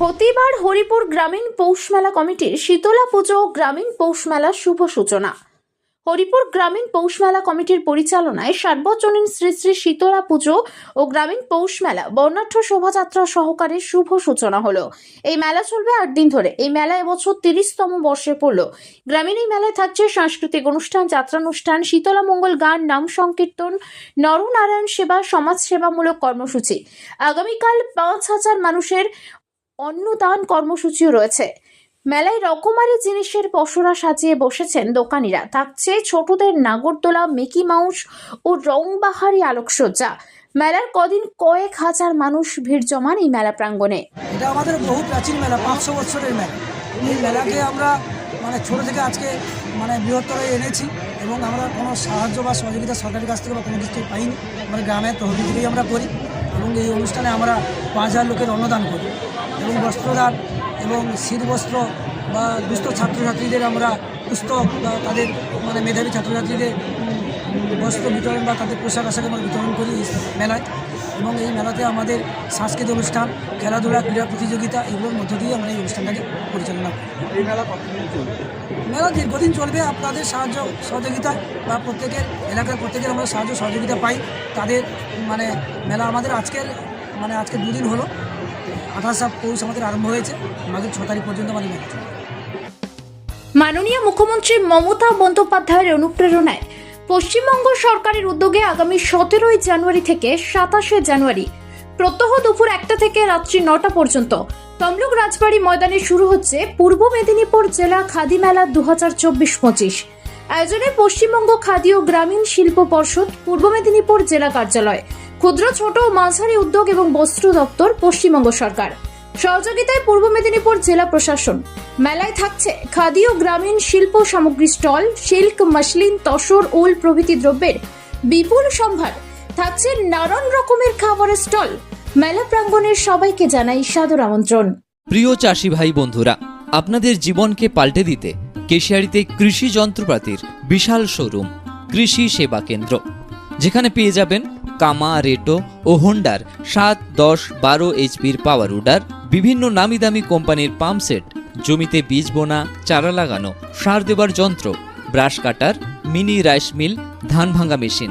প্রতিবার হরিপুর গ্রামীণ পৌষ মেলা কমিটির শীতলা পুজো গ্রামীণ পৌষ মেলার শুভ সূচনা। হরিপুর গ্রামীণ পৌষ মেলা কমিটির পরিচালনায় সার্বজনীন শ্রী শ্রী শীতলা পুজো ও গ্রামীণ পৌষ মেলা বর্ণাঢ্য শোভাযাত্রা সহকারে শুভ সূচনা হলো। এই মেলা চলবে আট দিন ধরে। এই মেলা এবছর তিরিশতম বর্ষে পড়ল। গ্রামীণ এই মেলায় থাকছে সাংস্কৃতিক অনুষ্ঠান, যাত্রানুষ্ঠান, শীতলা মঙ্গল গান, নাম সংকীর্তন, নরনারায়ণ সেবা, সমাজ সেবামূলক কর্মসূচি। আগামীকাল পাঁচ হাজার মানুষের অন্নদান কর্মসূচিও রয়েছে। মেলায় রকমারি জিনিসের পসরা সাজিয়ে বসেছেন দোকানিরা। থাকছে ছোটদের নাগরদোলা, মিকি মাউস ও রংবাহারি আলোকসজ্জা। মেলার কদিন কয়েক হাজার মানুষ ভিড় জমান এই মেলা প্রাঙ্গণে। এটা আমাদের বহু প্রাচীন মেলা, পাঁচশো বছরের মেলা। এই মেলাকে আমরা মানে ছোট থেকে আজকে মানে বৃহত্তর এনেছি এবং আমরা কোনো সাহায্য বা সহযোগিতা সরকারের কাছ থেকে বা কোনো কিছু পাইনি। আমাদের গ্রামের তহবিল আমরা করি। এবং এই অনুষ্ঠানে আমরা পাঁচ হাজার লোকের অন্নদান করি এবং বস্ত্রদান এবং শীত বস্ত্র বা দুস্থ ছাত্রছাত্রীদের আমরা পুস্তক বা তাদের মানে মেধাবী ছাত্রছাত্রীদের বস্ত্র বিতরণ বা তাদের পোশাক আশাক আমরা বিতরণ করি মেলায়। এবং এই মেলাতে আমাদের সাংস্কৃতিক অনুষ্ঠান, খেলাধুলা, ক্রীড়া প্রতিযোগিতা এগুলোর মধ্য দিয়ে আমরা এই অনুষ্ঠানটাকে পরিচালনা করি। এই মেলা মেলা দীর্ঘদিন চলবে আপনাদের সাহায্য সহযোগিতা বা প্রত্যেকের এলাকার প্রত্যেকের আমরা সাহায্য সহযোগিতা পাই। তাদের মানে মেলা আমাদের আজকের মানে আজকে দুদিন হলো। আঠাশ পৌষ আমাদের আরম্ভ হয়েছে। আমাদের ছ তারিখ পর্যন্ত আমাদের মেলা চলবে। মাননীয় মুখ্যমন্ত্রী মমতা বন্দ্যোপাধ্যায়ের অনুপ্রেরণায় পশ্চিমবঙ্গ সরকারের উদ্যোগে আগামী সতেরোই জানুয়ারি থেকে সাতাশে জানুয়ারি প্রত্যহ দুপুর একটা থেকে রাত্রি নটা পর্যন্ত। তমলুক রাজবাড়ি ময়দানে শুরু হচ্ছে পূর্ব মেদিনীপুর জেলা খাদি মেলা দু হাজার চব্বিশ পঁচিশ। আয়োজনে পশ্চিমবঙ্গ খাদি ও গ্রামীণ শিল্প পর্ষদ, পূর্ব মেদিনীপুর জেলা কার্যালয়, ক্ষুদ্র, ছোট ও মাঝারি উদ্যোগ এবং বস্ত্র দপ্তর, পশ্চিমবঙ্গ সরকার। সহযোগিতায় পূর্ব মেদিনীপুর জেলা প্রশাসন। মেলায় থাকছে খাদি ও গ্রামীণ শিল্প সামগ্রী স্টল, সিল্ক, মাসলিন, তসর, উল প্রভৃতি দ্রব্যের বিপুল সম্ভার। থাকছে নানান রকমের খাবারের স্টল। মেলা প্রাঙ্গণের সবাইকে জানাই সাদর আমন্ত্রণ। প্রিয় চাষি ভাই বন্ধুরা, আপনাদের জীবনকে পাল্টে দিতে কেশিয়ারিতে কৃষি যন্ত্রপাতির বিশাল শোরুম, কৃষি সেবা কেন্দ্র। যেখানে পেয়ে যাবেন কামা, রেটো ও হোন্ডার সাত, দশ, বারো এইচপির পাওয়ার উডার, বিভিন্ন নামি দামি কোম্পানির পাম্প সেট, জমিতে বীজ বোনা, চারা লাগানো, সার দেবার যন্ত্র, brush cutter, mini rice mill, ধান ভাঙা মেশিন